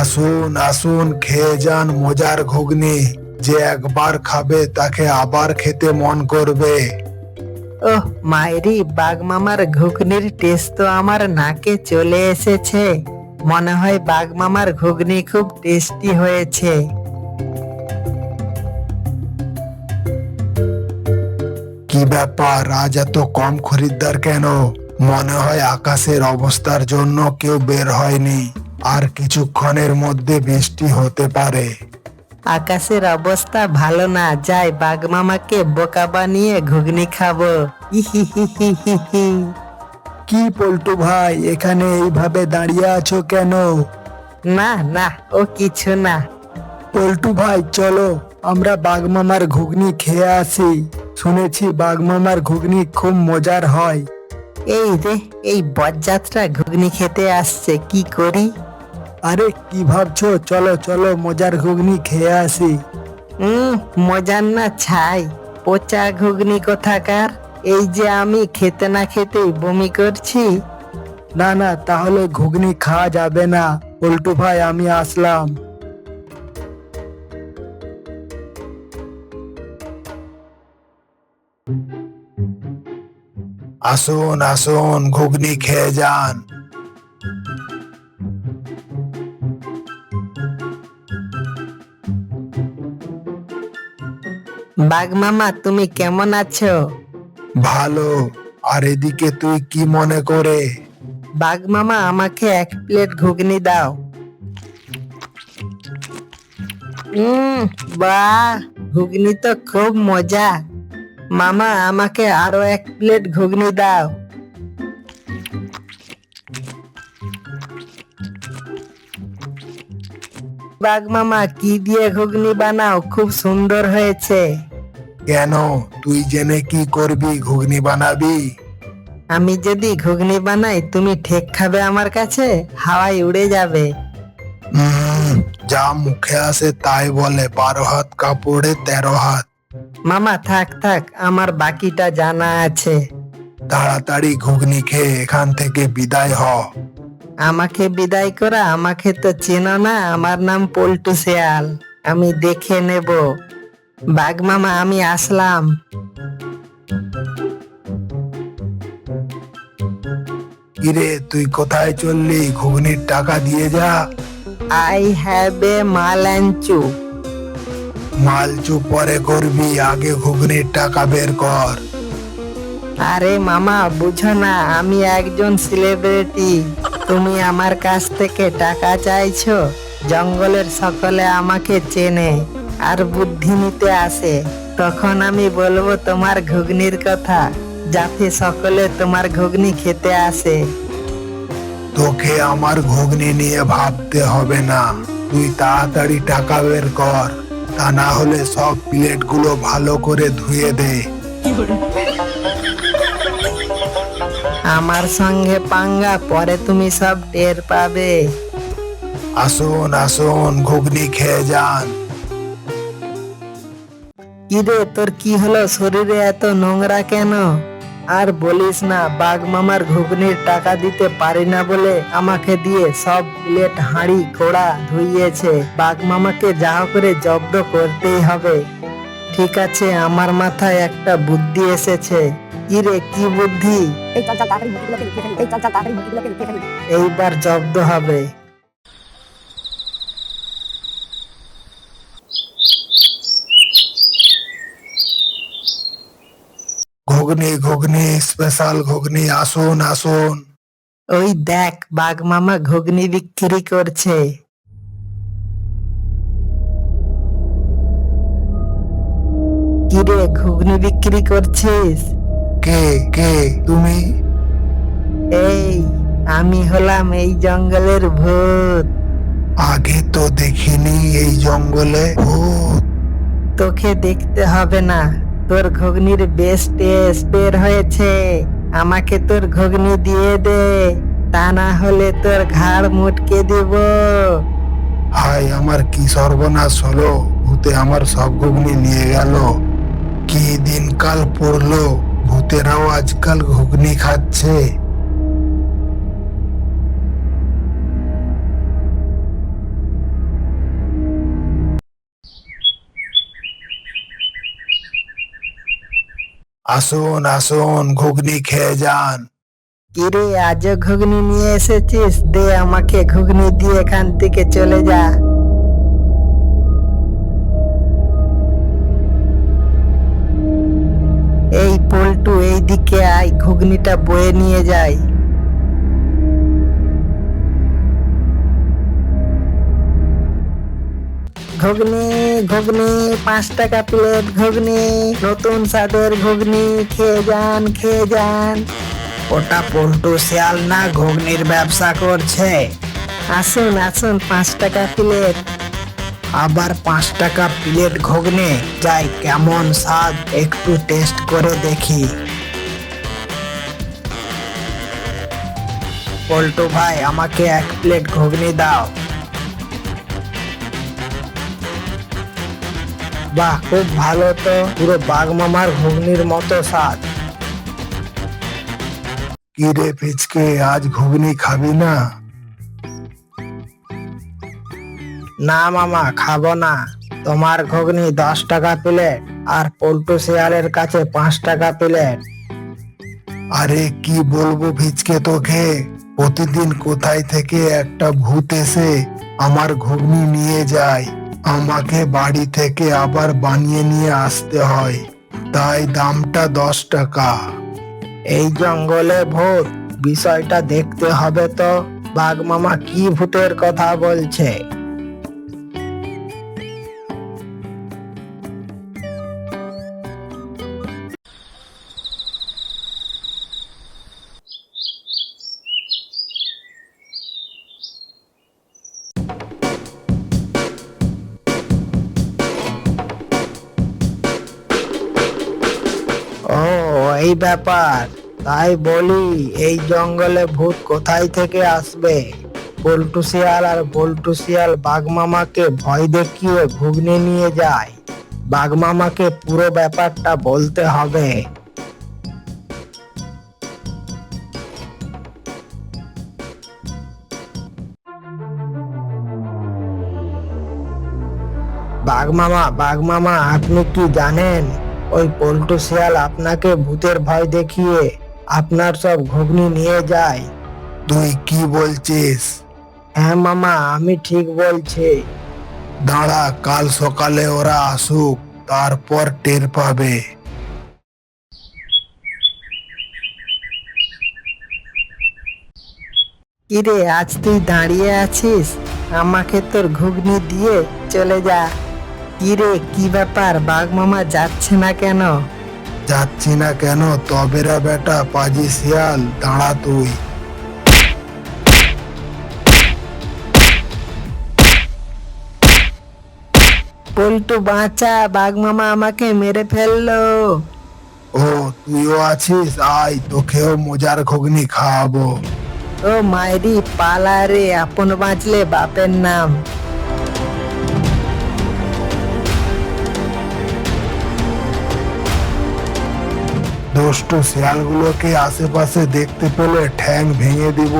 আসুন আসুন খেয়ে যান মজার ঘুগনি। যে একবার খাবে তাকে আবার খেতে মন করবে। ওহ মায়েরি বাঘ মামার ঘুগনির টেস্ট তো আমার নাকে চলে এসেছে। মনে হয় বাঘ মামার ঘুগনি খুব টেস্টি হয়েছে। কি ব্যাপার আজ এত কম খরিদ্দার কেন? মনে হয় আকাশের অবস্থার জন্য কেউ বের হয়নি। আর কিছুক্ষণের মধ্যে বৃষ্টি হতে পারে। আকাশের অবস্থা ভালো না যাই বাঘ মামাকে বোকা বানিয়ে ঘুগনি খাব। কি পল্টু ভাই এখানে এইভাবে দাঁড়িয়ে আছো কেন? না না ও কিছু না। পল্টু ভাই চলো আমরা বাগমামার ঘুগনি খেয়ে আসি। শুনেছি বাগমামার ঘুগনি খুব মজার হয়। এই রে এই বরযাত্রা ঘুগনি খেতে আসছে কি করি? আরে কি ভাবছ? চলো চলো মজার ঘুগনি খেয়ে আসি। উম মজার না ছাই। পচা ঘুগনি কোথাকার? এই যে আমি খেতে না খেতেই বমি করছি। না না তাহলে ঘুগনি খাওয়া যাবে না। পল্টু ভাই আমি আসলাম। আসুন আসুন ঘুগনি খেয়ে যান। বাঘ মামা তুমি কেমন আছো? ভালো। আর এদিকে তুই কি মনে করে? বাঘ মামা আমাকে এক প্লেট ঘুগনি দাও। উম বাহ ঘুগনি তো খুব মজা। মামা আমাকে আরও এক প্লেট ঘুগনি দাও। বাঘ মামা কি দিয়ে ঘুগনি বানাও? খুব সুন্দর হয়েছে। কেন? তুই জেনে কি করবি? ঘুগনি বানাবি? আমি যদি ঘুগনি বানাই তুমি ঠেক খাবে আমার কাছে? হাওয়ায় উড়ে যাবে। উম, যা মুখে আসে তাই বলে বারো হাত কাপড়ে তেরো হাত। মামা থাক থাক আমার বাকিটা জানা আছে। তাড়াতাড়ি ঘুগনি খেয়ে এখান থেকে বিদায় হ। আমাকে বিদায় করা আমাকে তো চেনো না আমার নাম পল্টু শেয়াল। আমি দেখে নেব। বাঘ মামা আমি আসলাম। কিরে তুই কোথায় চললি? ঘুগনির টাকা দিয়ে যা। আই হ্যাভ এ মাল মালাঞ্চু মালচু পরে করবি আগে ঘুগনির টাকা বের কর। আরে মামা বুঝো না আমি একজন সেলিব্রিটি তুমি আমার কাছ থেকে টাকা চাইছো জঙ্গলের সকলে আমাকে চেনে আর বুদ্ধি নিতে আসে। তখন আমি বলব তোমার ঘুগনির কথা যাতে সকলে তোমার ঘুগনি খেতে আসে। তোকে আমার ঘুগনি নিয়ে ভাবতে হবে না তুই তাড়াতাড়ি টাকা বের কর। তা না হলে সব প্লেটগুলো ভালো করে ধুয়ে দে। আমার সঙ্গে পাঙ্গা পরে তুমি সব টের পাবে। আসুন আসুন ঘুগনি খেয়ে যান। কিরে তোর কি হলো? শরীরে এত নোংরা কেন? আর বলিস না বাঘ মামার ঘুগনির টাকা দিতে পারি না বলে আমাকে দিয়ে সব প্লেট হাঁড়ি কোড়া ধুইয়েছে। বাঘ মামাকে যা করে জব্দ করতেই হবে। ঠিক আছে আমার মাথায় একটা বুদ্ধি এসেছে। কিরে কি বুদ্ধি? এই জব্দ চল তাড়াতাড়ি মুরগিগুলোকে লুকিয়ে ফেলি এই চল চল তাড়াতাড়ি মুরগিগুলোকে লুকিয়ে ফেলি এইবার জব্দ হবে ঘুগনি ঘুগনি স্পেশাল ঘুগনি আসুন আসুন। ওই দেখ বাঘ মামা ঘুগনি বিক্রি করছে। কিরে ঘুগনি বিক্রি করছিস? কে কে তুমি? এই আমি হলাম এই জঙ্গলের ভূত। আগে তো দেখিনি এই জঙ্গলে ভূত। তোকে দেখতে হবে না। তোর ঘগ্নির বেশ টেস্ট বের হয়েছে। আমাকে তোর ঘগ্নি দিয়ে দে, তা না হলে তোর ঘাড় মুটকে দিব। হাই আমার কি সর্বনাশ হলো? ভূতে আমার সব ঘুগনি নিয়ে গেল। কি দিনকাল পড়ল? ভূতেরাও আজকাল ঘুগনি খাচ্ছে। আসুন আসুন, ঘুগনি খেয়ে যান। কিরে আজও ঘুগনি নিয়ে এসেছিস? দে আমাকে ঘুগনি দিয়ে এখান থেকে চলে যা। এই পল্টু এই দিকে আয়, ঘুগনিটা বয়ে নিয়ে যাই। ঘুগনি ঘুগনি, পাঁচ টাকা প্লেট ঘুগনি, নতুন স্বাদের ঘুগনি, খেয়ে যান খেয়ে যান। ওটা পল্টু শিয়াল না ঘুগনির ব্যবসা করছে? আসুন আসুন, পাঁচ টাকা প্লেট আবার পাঁচ টাকা প্লেট ঘুগনি, যাই কেমন স্বাদ, একটু টেস্ট করে দেখি। পল্টু ভাই, আমাকে এক প্লেট ঘুগনি দাও। বাহ, খুব ভালো তো। পুরো বাঘ মামার ঘুগনির মতো স্বাদ। কি রে পিচকে, আজ ঘুগনি খাবি না? না মামা, খাব না। তোমার ঘুগনি দশ টাকা প্লেট আর পল্টু শেয়ারের কাছে পাঁচ টাকা প্লেট। আরে কি বলব ভিজকে তোকে? প্রতিদিন কোথায় থেকে একটা ভূত এসে আমার ঘুগনি নিয়ে যায়। আমাকে বাড়ি থেকে আবার বানিয়ে নিয়ে আসতে হয়। তাই দামটা দশ টাকা। এই জঙ্গলে ভূত, বিষয়টা দেখতে হবে তো। বাঘ মামা কি ভূতের কথা বলছে? এই ব্যাপার। তাই বলি, এই জঙ্গলে ভূত কোথায় থেকে আসবে? পল্টু শিয়াল আর বল্টু শিয়াল বাঘ মামাকে ভয় দেখিয়ে ঘুগনি নিয়ে যায়। বাঘ মামাকে পুরো ব্যাপারটা বলতে হবে। বাঘ মামা বাঘ মামা আপনি কি জানেন? ওই পল্টু শিয়াল আপনাকে ভূতের ভয় দেখিয়ে আপনার সব ঘুগনি নিয়ে যায়। তুই কি বলছিস? হ্যাঁ মামা আমি ঠিক বলছি। দাঁড়া কাল সকালে ওরা আসুক তারপর টের পাবে। কিরে আজ তুই দাঁড়িয়ে আছিস? আমাকে তোর ঘুগনি দিয়ে চলে যা। কিরে কি ব্যাপার? বাঘ মামা যাচ্ছে না কেন? যাচ্ছি না কেন? তবেরা বেটা পাজি শিয়াল দাঁড়া তুই। পল্টু বাঁচা। বাঘ মামা আমাকে মেরে ফেলল। ও তুইও আছিস? আয় তোকেও মজার ঘুগনি খাওয়াবো। ও মাইরি পালা রে। আপন বাঁচলে বাপের নাম। দুষ্টু শিয়ালগুলোকে আশেপাশে দেখতে পেলে ঠ্যাং ভেঙে দিব